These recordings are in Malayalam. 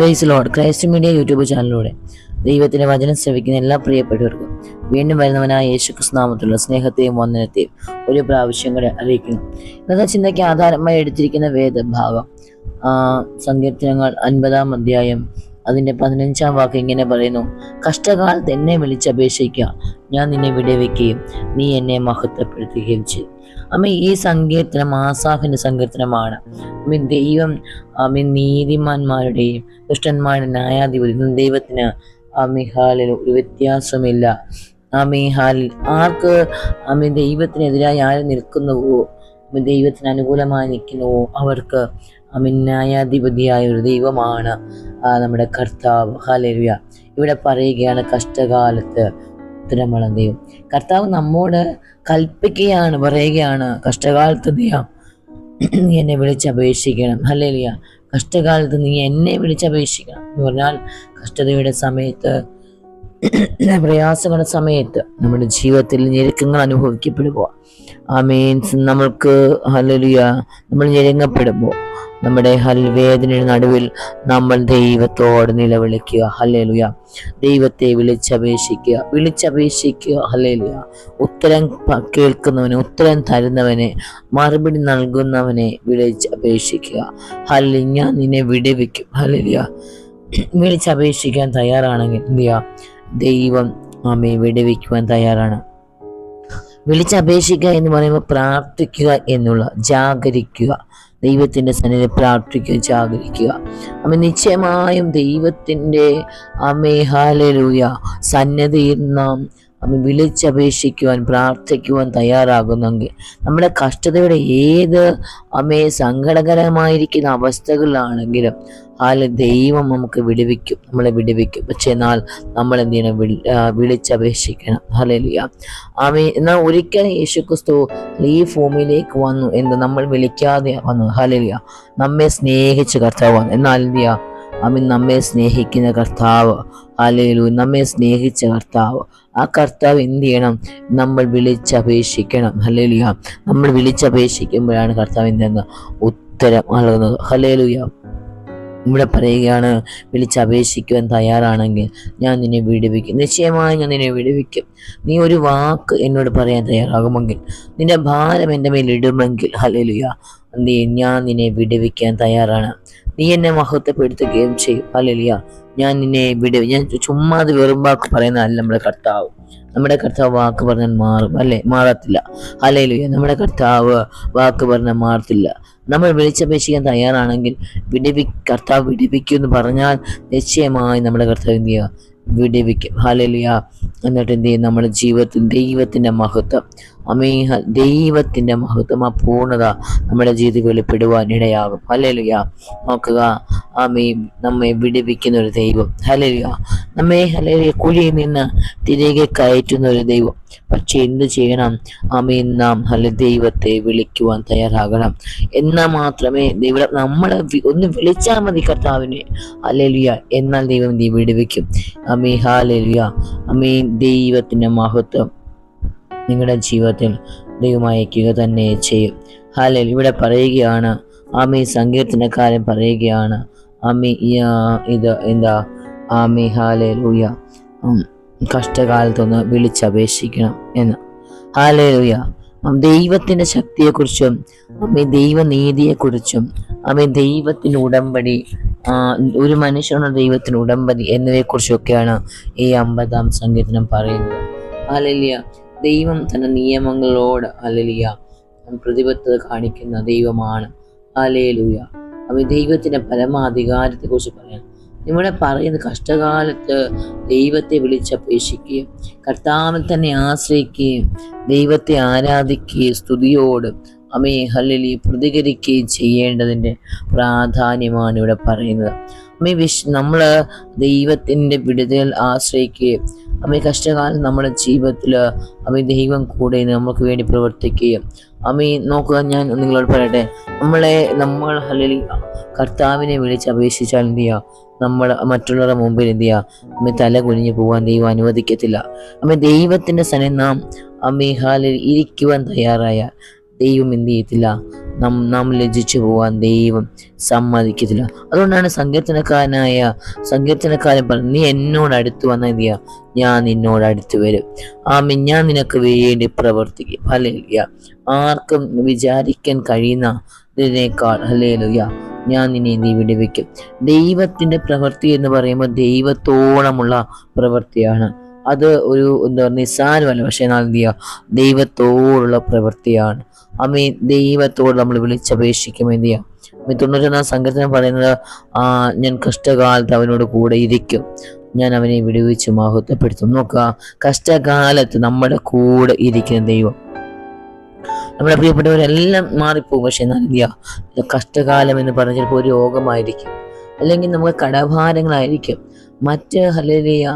Praise lord Christ media YouTube ചാനലിലൂടെ ദൈവത്തിന്റെ വചനം ശ്രവിക്കുന്ന എല്ലാ പ്രിയപ്പെട്ടവർക്കും വീണ്ടും വരുന്നവനായ യേശു ക്രിസ്തുനാമത്തിലുള്ള സ്നേഹത്തെയും വന്ദനത്തെയും ഒരു പ്രാവശ്യം കൂടെ അറിയിക്കുന്നു. ഇന്നത്തെ ചിന്തയ്ക്ക് ആധാരമായി എടുത്തിരിക്കുന്ന വേദഭാവം സങ്കീർത്തനങ്ങൾ അൻപതാം അധ്യായം അതിന്റെ പതിനഞ്ചാം വാക്ക് ഇങ്ങനെ പറയുന്നു. കഷ്ടകാലത്ത് എന്നെ വിളിച്ചപേക്ഷിക്കുക ഞാൻ നിന്നെ വിടവെക്കുകയും നീ എന്നെ മഹത്വപ്പെടുത്തുകയും ചെയ്യും. അമ്മ ഈ സങ്കീർത്തനം ആസാഫിന്റെ സങ്കീർത്തനമാണ്. അമ്മ ദൈവം അമ്മ നീതിമാന്മാരുടെയും ദുഷ്ടന്മാരുടെ ന്യായാധിപതി ദൈവത്തിന് അമിഹാലിൽ ഒരു വ്യത്യാസമില്ല അമിഹാലിൽ ആർക്ക് അമ്മ ദൈവത്തിനെതിരായി ആര് നിൽക്കുന്നുവോ ദൈവത്തിന് അനുകൂലമായി നിൽക്കുന്നുവോ അവർക്ക് അമ്മ ന്യായാധിപതിയായ ഒരു ദൈവമാണ് നമ്മുടെ കർത്താവ്. ഹാലരുയ ഇവിടെ പറയുകയാണ് കഷ്ടകാലത്ത് ഉത്തരമുള്ള ദൈവം കർത്താവ് നമ്മോട് കൽപ്പിക്കുകയാണ് പറയുകയാണ് കഷ്ടകാലത്ത് ദൈവം നീ എന്നെ വിളിച്ചപേക്ഷിക്കണം ഹല്ലേലൂയ. കഷ്ടകാലത്ത് നീ എന്നെ വിളിച്ചപേക്ഷിക്കണം എന്ന് പറഞ്ഞാൽ കഷ്ടതയുടെ സമയത്ത് പ്രയാസങ്ങളുടെ സമയത്ത് നമ്മുടെ ജീവിതത്തിൽ ഞെരുക്കങ്ങൾ അനുഭവിക്കപ്പെടുമ്പോൾ ആ മീൻസ് നമ്മൾക്ക് ഹലലിയ നമ്മൾ ഞെരുങ്ങപ്പെടുമ്പോൾ നമ്മുടെ ഹൽവേദനയുടെ നടുവിൽ നമ്മൾ ദൈവത്തോട് നിലവിളിക്കുക. ഹല്ലേലുയ. ദൈവത്തെ വിളിച്ചപേക്ഷിക്കുക. വിളിച്ചപേക്ഷിക്കുക. ഹല്ലേലുയ. ഉത്തരം കേൾക്കുന്നവനെ ഉത്തരം തരുന്നവനെ മറുപടി നൽകുന്നവനെ വിളിച്ചപേക്ഷിക്കുക. ഹല്ലി ഞാൻ നിന്നെ വിടുവിക്കും. ഹല്ലേലൂയ. വിളിച്ചപേക്ഷിക്കാൻ തയ്യാറാണെങ്കിൽ എന്ത് ചെയ്യുക ദൈവം നമ്മെ വിടുവിക്കുവാൻ തയ്യാറാണ്. വിളിച്ചപേക്ഷിക്കുക എന്ന് പറയുമ്പോൾ പ്രാർത്ഥിക്കുക എന്നുള്ള ജാഗരിക്കുക. ദൈവത്തിന്റെ സന്നിധി പ്രാർത്ഥിക്കുക ജാഗരിക്കുക. അമ്മ നിശ്ചയമായും ദൈവത്തിന്റെ അമേഹാലൂയ സന്നദ്ധിയിൽ നാം അമ്മ വിളിച്ചപേക്ഷിക്കുവാൻ പ്രാർത്ഥിക്കുവാൻ തയ്യാറാകുന്നെങ്കിൽ നമ്മുടെ കഷ്ടതയുടെ ഏത് അമ്മയെ സങ്കടകരമായിരിക്കുന്ന അവസ്ഥകളിലാണെങ്കിലും അതിൽ ദൈവം നമുക്ക് വിടുവിക്കും നമ്മളെ വിടുവിക്കും. പക്ഷെ എന്നാൽ നമ്മൾ എന്ത് ചെയ്യണം വിളി- വിളിച്ചപേക്ഷിക്കണം. ഹല്ലേലൂയ. ആമേ എന്നാൽ ഒരിക്കലും യേശുക്രിസ്തു ഈ ഭൂമിയിലേക്ക് വന്നു എന്ന് നമ്മൾ വിളിക്കാതെ വന്നു. ഹല്ലേലൂയ. നമ്മെ സ്നേഹിച്ച് കർത്താവ് എന്നാൽ എന്ത് ചെയ്യാ അവൻ നമ്മെ സ്നേഹിക്കുന്ന കർത്താവ് ഹല്ലേലൂ നമ്മെ സ്നേഹിച്ച കർത്താവ്. ആ കർത്താവ് എന്ത് ചെയ്യണം? നമ്മൾ വിളിച്ചപേക്ഷിക്കണം. ഹലേലുയ നമ്മൾ വിളിച്ചപേക്ഷിക്കുമ്പോഴാണ് കർത്താവ് എന്തെന്ന് ഉത്തരം നൽകുന്നത്. ഹലേലുയ ഇവിടെ പറയുകയാണ് വിളിച്ചപേക്ഷിക്കുവാൻ തയ്യാറാണെങ്കിൽ ഞാൻ നിന്നെ വിടുവിക്കും. നിശ്ചയമായി ഞാൻ നിന്നെ വിടുവിക്കും. നീ ഒരു വാക്ക് എന്നോട് പറയാൻ തയ്യാറാകുമെങ്കിൽ നിന്റെ ഭാരം എന്റെ മേൽ ഇടുമെങ്കിൽ നീ ഞാൻ നിന്നെ വിടുവിക്കാൻ തയ്യാറാണ്. നീ എന്നെ മഹത്വപ്പെടുത്തുകയും ചെയ്യും. ഹല്ലേലൂയ. ഞാൻ നിന്നെ വിടും. ഞാൻ ചുമ്മാതെ വെറും വാക്ക് പറയുന്നതല്ല നമ്മുടെ കർത്താവ്. നമ്മുടെ കർത്താവ് വാക്ക് പറഞ്ഞാൽ മാറും അല്ലേ? മാറത്തില്ല. ഹല്ലേലൂയ. നമ്മുടെ കർത്താവ് വാക്ക് പറഞ്ഞാൽ മാറത്തില്ല. നമ്മൾ വിളിച്ചപേക്ഷിക്കാൻ തയ്യാറാണെങ്കിൽ വിടിപ്പി കർത്താവ് വിടിപ്പിക്കും എന്ന് പറഞ്ഞാൽ നിശ്ചയമായി നമ്മുടെ കർത്താവ് എന്ത് ചെയ്യുക? വിടുവിക്കും. ഹലലിയ എന്നിട്ട് എന്ത് ചെയ്യും? നമ്മുടെ ജീവിതത്തിൽ ദൈവത്തിന്റെ മഹത്വം. അമേഹ ദൈവത്തിന്റെ മഹത്വം ആ പൂർണത നമ്മുടെ ജീവിതത്തിൽ വെളിപ്പെടുവാൻ ഇടയാകും. ഹലലിയ നോക്കുക. ആമേ നമ്മെ വിടിവിക്കുന്ന ഒരു ദൈവം. ഹലലിയ നമ്മെ ഹലലിയ കുഴിയിൽ നിന്ന് തിരികെ കയറ്റുന്ന ഒരു ദൈവം. പക്ഷെ എന്ത് ചെയ്യണം? ആമീൻ നാം നല്ല ദൈവത്തെ വിളിക്കുവാൻ തയ്യാറാകണം. എന്നാൽ മാത്രമേ ദൈവം നമ്മളെ ഒന്ന് വിളിച്ചാൽ മതി കർത്താവിനെ. ഹല്ലേലൂയ. എന്നാൽ ദൈവം നീ വിടുവിക്കും. അമീ ഹാലേലുയ അമേ ദൈവത്തിന്റെ മഹത്വം നിങ്ങളുടെ ജീവിതത്തിൽ ദൈവം അയക്കുക തന്നെ ചെയ്യും. ഹാലൽ ഇവിടെ പറയുകയാണ് ആമി സങ്കീർത്തനക്കാരൻ പറയുകയാണ് ആമി ഇത് എന്താ? ആമി ഹാലേലൂയ ഉം, കഷ്ടകാലത്തൊന്ന് വിളിച്ചപേക്ഷിക്കണം എന്ന്. ഹാലേലൂയ ദൈവത്തിന്റെ ശക്തിയെക്കുറിച്ചും അമ്മ ദൈവനീതിയെക്കുറിച്ചും അമ്മ ദൈവത്തിന് ഉടമ്പടി ഒരു മനുഷ്യനുള്ള ദൈവത്തിന് ഉടമ്പടി എന്നിവയെക്കുറിച്ചൊക്കെയാണ് ഈ അമ്പതാം സങ്കീർത്തനം പറയുന്നത്. ഹാലലിയ ദൈവം തന്റെ നിയമങ്ങളോട് ഹാലലിയ പ്രതിബദ്ധത കാണിക്കുന്ന ദൈവമാണ്. ഹാലേലൂയ അവ ദൈവത്തിന്റെ പരമാധികാരത്തെക്കുറിച്ച് കുറിച്ച് പറയാൻ ഇവിടെ പറയുന്ന കഷ്ടകാലത്ത് ദൈവത്തെ വിളിച്ചപേക്ഷിക്കുകയും കർത്താവിൽ തന്നെ ആശ്രയിക്കുകയും ദൈവത്തെ ആരാധിക്കുകയും സ്തുതിയോട് അമേ ഹല്ലിൽ പ്രതികരിക്കുകയും ചെയ്യേണ്ടതിന്റെ പ്രാധാന്യമാണ് ഇവിടെ പറയുന്നത്. അമ്മേ വിശ് നമ്മൾ ദൈവത്തിന്റെ വിടുതൽ ആശ്രയിക്കുകയും അമ്മ കഷ്ടകാലം നമ്മുടെ ജീവിതത്തിൽ അമ്മ ദൈവം കൂടെ നമുക്ക് വേണ്ടി പ്രവർത്തിക്കുകയും അമ്മയെ നോക്കുക ഞാൻ നിങ്ങളോട് പറയട്ടെ നമ്മളെ നമ്മൾ ഹല്ലിൽ കർത്താവിനെ വിളിച്ച് അപേക്ഷിച്ചാൽ എന്ത് ചെയ്യുക നമ്മൾ മറ്റുള്ളവരുടെ മുമ്പിൽ എന്ത് ചെയ്യുക അമ്മ തല കുനിഞ്ഞു പോകാൻ ദൈവം അനുവദിക്കത്തില്ല. അമ്മ ദൈവത്തിന്റെ സനം നാം അമ്മിഹാലിൽ ഇരിക്കുവാൻ തയ്യാറായ ദൈവം എന്ത് ചെയ്യത്തില്ല? നാം നാം ലജിച്ചു പോവാൻ ദൈവം സമ്മതിക്കത്തില്ല. അതുകൊണ്ടാണ് സങ്കീർത്തനക്കാരനായ സങ്കീർത്തനക്കാരൻ പറഞ്ഞു നീ എന്നോട് അടുത്ത് വന്ന എന്തിയാ ഞാൻ നിന്നോട് അടുത്ത് വരും. ആമി ഞാൻ നിനക്ക് വേണ്ടി പ്രവർത്തിക്കും. ഹല്ലേലൂയ. ആർക്കും വിചാരിക്കാൻ കഴിയുന്ന ഇതിനേക്കാൾ ഹല്ലേലൂയ. ഞാൻ നിന്നെ നീ വിടുവിക്കും ദൈവത്തിന്റെ പ്രവൃത്തി എന്ന് പറയുമ്പോൾ ദൈവത്തോളമുള്ള പ്രവൃത്തിയാണ്. അത് ഒരു എന്താ പറയുക നിസ്സാരമല്ല പക്ഷെ എന്നാൽ എന്ത് ചെയ്യുക? ദൈവത്തോടുള്ള പ്രവൃത്തിയാണ്. അമ്മീ ദൈവത്തോട് നമ്മൾ വിളിച്ചപേക്ഷിക്കുമ്പോൾ എന്ത് ചെയ്യാം അമ്മീ തൊണ്ണൂറ്റൊന്നാം സംഘത്തിന് പറയുന്നത് ഞാൻ കഷ്ടകാലത്ത് അവനോട് കൂടെ ഇരിക്കും. ഞാൻ അവനെ വിടുവിച്ച് മഹത്വപ്പെടുത്തും. നോക്കുക കഷ്ടകാലത്ത് നമ്മുടെ കൂടെ ഇരിക്കുന്ന ദൈവം നമ്മുടെ പ്രിയപ്പെട്ടവരെല്ലാം മാറിപ്പോകും പക്ഷെ ചെയ്യുക കഷ്ടകാലം എന്ന് പറഞ്ഞാൽ ചിലപ്പോൾ ഒരു രോഗമായിരിക്കും. അല്ലെങ്കിൽ നമുക്ക് കടഭാരങ്ങളായിരിക്കും. മറ്റ് ഹലേലിയ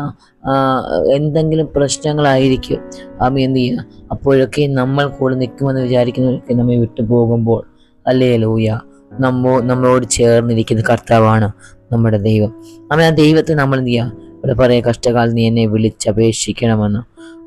എന്തെങ്കിലും പ്രശ്നങ്ങളായിരിക്കും. അമ്മ എന്ത് ചെയ്യുക അപ്പോഴൊക്കെ നമ്മൾ കൂടെ നിൽക്കുമെന്ന് വിചാരിക്കുന്നവരൊക്കെ നമ്മെ വിട്ടു പോകുമ്പോൾ അല്ലേ ലൂയ നമ്മോ നമ്മളോട് ചേർന്നിരിക്കുന്ന കർത്താവാണ് നമ്മുടെ ദൈവം. അമ്മ ആ ദൈവത്തെ നമ്മൾ എന്ത് ചെയ്യുക ഇവിടെ പറയ കഷ്ടകാലം നീ എന്നെ വിളിച്ചപേക്ഷിക്കണമെന്ന്.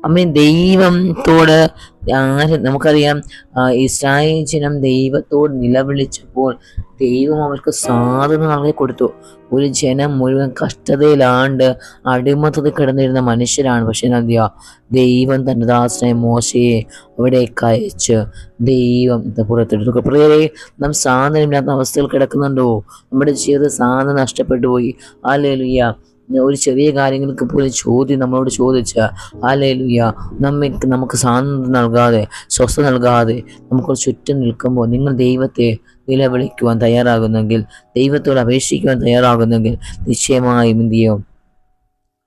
അമ്മ ദൈവത്തോട് ആര് നമുക്കറിയാം ആ, ഇസ്രായേൽ ജനം ദൈവത്തോട് നിലവിളിച്ചപ്പോൾ ദൈവം അവർക്ക് സാധന നൽകി കൊടുത്തു. ഒരു ജനം മുഴുവൻ കഷ്ടതയിലാണ്ട് അടിമത്തത്തിൽ കിടന്നിരുന്ന മനുഷ്യരാണ്. പക്ഷെ എന്നാ ദൈവം തന്റെ ദാസനെ മോശയെ അവിടേക്ക് അയച്ച് ദൈവം പുറത്തെടുത്തു. പ്രിയരെ നാം സാധനമില്ലാത്ത അവസ്ഥയിൽ കിടക്കുന്നുണ്ടോ? നമ്മുടെ ജീവിതം സാധനം നഷ്ടപ്പെട്ടു പോയി. ആലേലുയ്യ ഒരു ചെറിയ കാര്യങ്ങൾക്ക് പോലും ചോദ്യം നമ്മളോട് ചോദിച്ച ആലേലുയ്യ നമ്മെ നമുക്ക് സാന്ത്വനം നൽകാതെ സ്വസ്ഥ നൽകാതെ നമുക്ക് ചുറ്റും നിൽക്കുമ്പോൾ നിങ്ങൾ ദൈവത്തെ നിലവിളിക്കുവാൻ തയ്യാറാകുന്നെങ്കിൽ ദൈവത്തോട് അപേക്ഷിക്കുവാൻ തയ്യാറാകുന്നെങ്കിൽ നിശ്ചയമായും എന്ത് ചെയ്യും?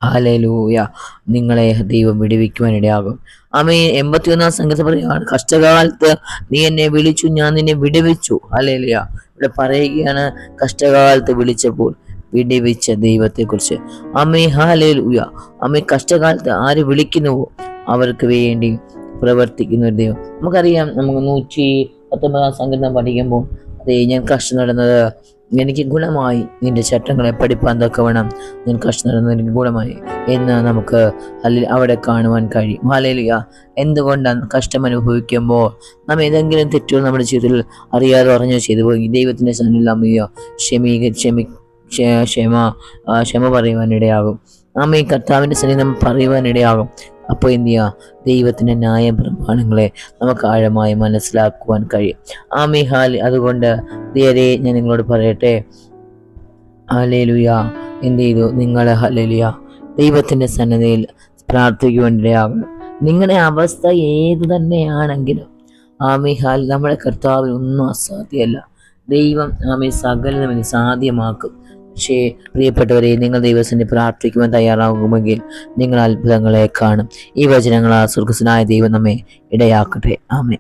ആലയിലൂയ നിങ്ങളെ ദൈവം വിടുവിക്കുവാൻ ഇടയാകും. ആമേ എൺപത്തിയൊന്നാം സംഘത്തിൽ പറയുകയാണ് കഷ്ടകാലത്ത് നീ എന്നെ വിളിച്ചു ഞാൻ നിന്നെ വിടുവിച്ചു. ഹാലേലുയ ഇവിടെ പറയുകയാണ് കഷ്ടകാലത്ത് വിളിച്ചപ്പോൾ വിടുവിച്ച ദൈവത്തെക്കുറിച്ച്. അമ്മേ ഹാലേലൂയ അമ്മേ കഷ്ടകാലത്ത് ആര് വിളിക്കുന്നുവോ? അവർക്ക് വേണ്ടി പ്രവർത്തിക്കുന്ന ഒരു ദൈവം. നമുക്കറിയാം നമുക്ക് നൂറ്റി പത്തൊമ്പതാം സംഗീതം പഠിക്കുമ്പോൾ അതേ ഞാൻ കഷ്ടം നടന്നത് എനിക്ക് ഗുണമായി. നിന്റെ ചട്ടങ്ങളെ പഠിപ്പാൻ തക്കവണ്ണം ഞാൻ കഷ്ടം നടന്നത് എനിക്ക് ഗുണമായി. എന്ന് നമുക്ക് അല്ലെങ്കിൽ അവിടെ കാണുവാൻ കഴിയും. ഹാലേലിയ എന്തുകൊണ്ടാണ് കഷ്ടം അനുഭവിക്കുമ്പോൾ നാം ഏതെങ്കിലും തെറ്റുകൾ നമ്മുടെ ജീവിതത്തിൽ അറിയാതെ അറിഞ്ഞോ ചെയ്തു പോയി ദൈവത്തിന്റെ സന്നിധിയിൽ അമ്മയോ ക്ഷമീക ക്ഷമി ക്ഷ- ക്ഷമ ക്ഷമ പറയുവാനിടയാകും. നാം ഈ കർത്താവിന്റെ സന്നിധം പറയുവാനിടയാകും. അപ്പോൾ എന്ത് ചെയ്യുക ദൈവത്തിന്റെ ന്യായ പ്രമാണങ്ങളെ നമുക്ക് ആഴമായി മനസ്സിലാക്കുവാൻ കഴിയും. ആമി ഹാലി അതുകൊണ്ട് ദേരെ ഞാൻ നിങ്ങളോട് പറയട്ടെ. ഹലേലുയ എന്ത് ചെയ്തു? നിങ്ങൾ ഹലേലുയ ദൈവത്തിന്റെ സന്നദ്ധയിൽ പ്രാർത്ഥിക്കുവാനിടയാകണം നിങ്ങളുടെ അവസ്ഥ ഏത് തന്നെയാണെങ്കിലും ആമി ഹാൽ നമ്മുടെ കർത്താവിൽ ഒന്നും അസാധ്യമല്ല. ദൈവം ആമി സകലതും സാധ്യമാക്കും. പക്ഷേ പ്രിയപ്പെട്ടവരെ നിങ്ങൾ ദൈവത്തിന്റെ പ്രാർത്ഥിക്കുവാൻ തയ്യാറാകുമെങ്കിൽ നിങ്ങൾ അത്ഭുതങ്ങളെ കാണും. ഈ വചനങ്ങൾ ആ സ്വർഗസ്വനായ ദൈവം നമ്മെ ഇടയാക്കട്ടെ. ആമേ